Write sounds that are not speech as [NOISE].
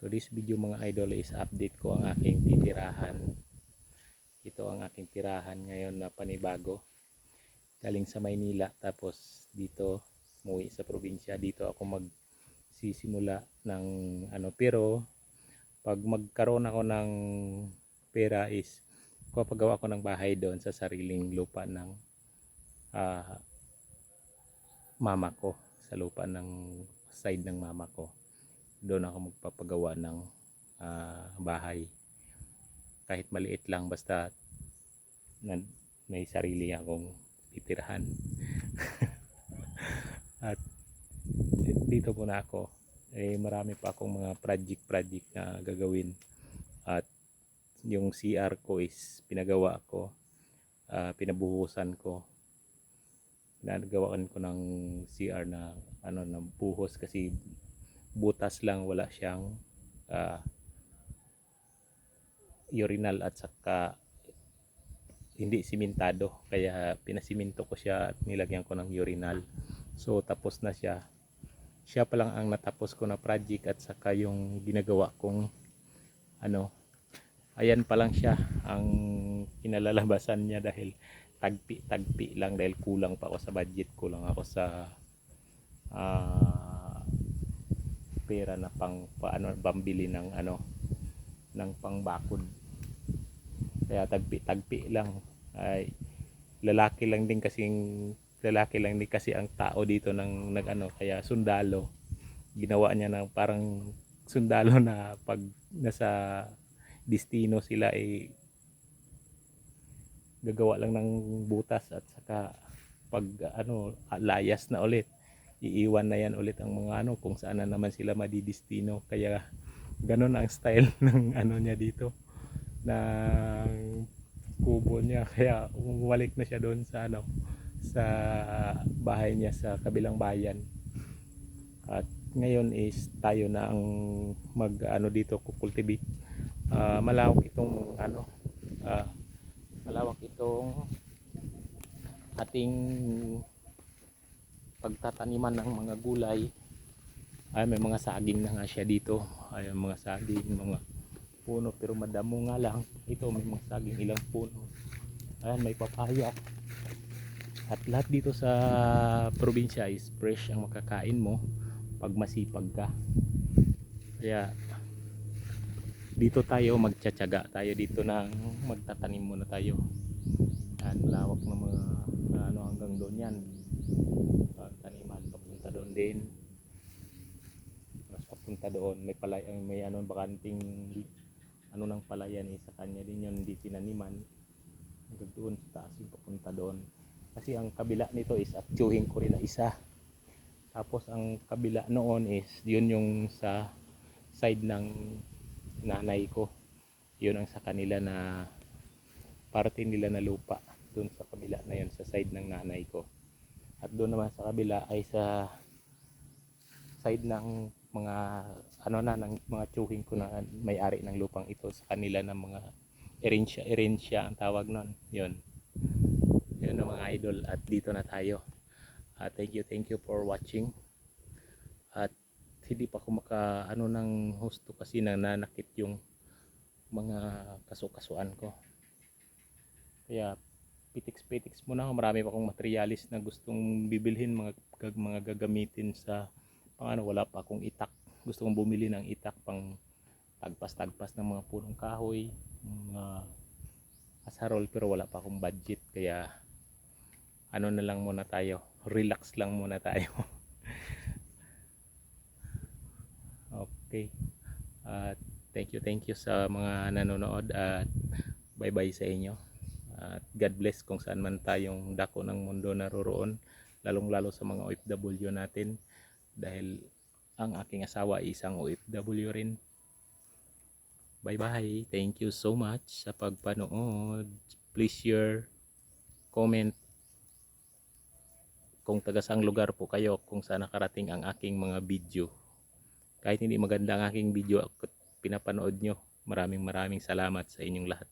So this video mga idol is update ko ang aking titirahan. Ito ang aking tirahan ngayon na panibago. Galing sa Maynila tapos dito muwi sa probinsya. Dito ako magsisimula ng ano pero pag magkaroon ako ng pera is papagawa ko ng bahay doon sa sariling lupa ng ah, mama ko sa lupa ng side ng mama ko doon ako magpapagawa ng ah, bahay. Kahit maliit lang basta na, may sarili akong titirahan [LAUGHS] at dito muna ako. Eh marami pa akong mga project project na gagawin. At yung CR ko is pinagawa ko ah, pinabuhusan ko. Pinagawaan ko ng CR na ano na buhos kasi butas lang wala siyang ah, urinal at saka hindi simentado. Kaya pinasiminto ko siya at nilagyan ko ng urinal. So tapos na siya. Siya pa lang ang natapos ko na project at saka yung ginagawa kong ano ayan pa lang siya ang kinalalabasan niya dahil tagpi tagpi lang dahil kulang pa ako sa budget. Kulang ako sa ah, pera na pang paano pambili ng ano ng pangbakod. Kaya tagpi tagpi lang. Ay lalaki lang din kasing lalaki lang din kasi ang tao dito ng nag ano kaya sundalo. Ginawa niya ng parang sundalo na pag nasa destino sila ay gagawa lang ng butas at saka pag ano layas na ulit iiwan na yan ulit ang mga ano kung saan na naman sila madidestino kaya ganun ang style [LAUGHS] ng ano niya dito ng kubo niya. Kaya bumalik na siya doon sa ano sa bahay niya sa kabilang bayan. At ngayon is tayo na ang mag ano dito kukultivate. Ah, malawak itong ano ah, malawak itong ating pagtataniman ng mga gulay. Ay may mga saging na nga siya dito. Ay mga saging mga puno. Pero madamo nga lang. Ito may mga saging ilang puno. Ayan may papaya. At lahat dito sa probinsya is fresh ang makakain mo pag masipag ka. Kaya dito tayo magtsatsaga. Tayo dito na magtatanim muna tayo yan malawak na mga ano hanggang doon yan Ah, taniman papunta doon din. Mas papunta doon may palay ay may ano bakanting ano ng palayan eh sa kanya din yun hindi tinaniman. Hanggang doon sa taas yung papunta doon. Kasi ang kabila nito is atyuhin ko rin na isa. Tapos ang kabila noon is yun yung sa side ng nanay ko. Yun ang sa kanila na parte nila na lupa doon sa kabila na yun sa side ng nanay ko. At doon naman sa kabila ay sa side ng mga ano na ng mga tsuhin ko na may-ari ng lupang ito sa kanila ng mga erensya erensya ang tawag nun. Yun. Yun ang mga idol at dito na tayo. Ah, thank you thank you for watching. At hindi pa ako maka ano ng husto kasi nananakit yung mga kasukasuan ko. Kaya pitix-pitix muna ako. Marami pa akong materialis na gustong bibilhin mga mga gagamitin sa pang ano wala pa akong itak? Gusto kong bumili ng itak pang tagpas-tagpas ng mga punong kahoy mga asarol pero wala pa akong budget. Kaya ano na lang muna tayo? Relax lang muna tayo. [LAUGHS] Okay. At thank you thank you sa mga nanonood at bye bye sa inyo. At God bless kung saan man tayong dako ng mundo naroroon lalong lalo sa mga OFW natin dahil ang aking asawa ay isang OFW rin. Bye bye thank you so much sa pagpanood. Please share comment. Kung tagasang lugar po kayo kung saan nakarating ang aking mga video. Kahit hindi maganda ang aking video pinapanood nyo. Maraming maraming salamat sa inyong lahat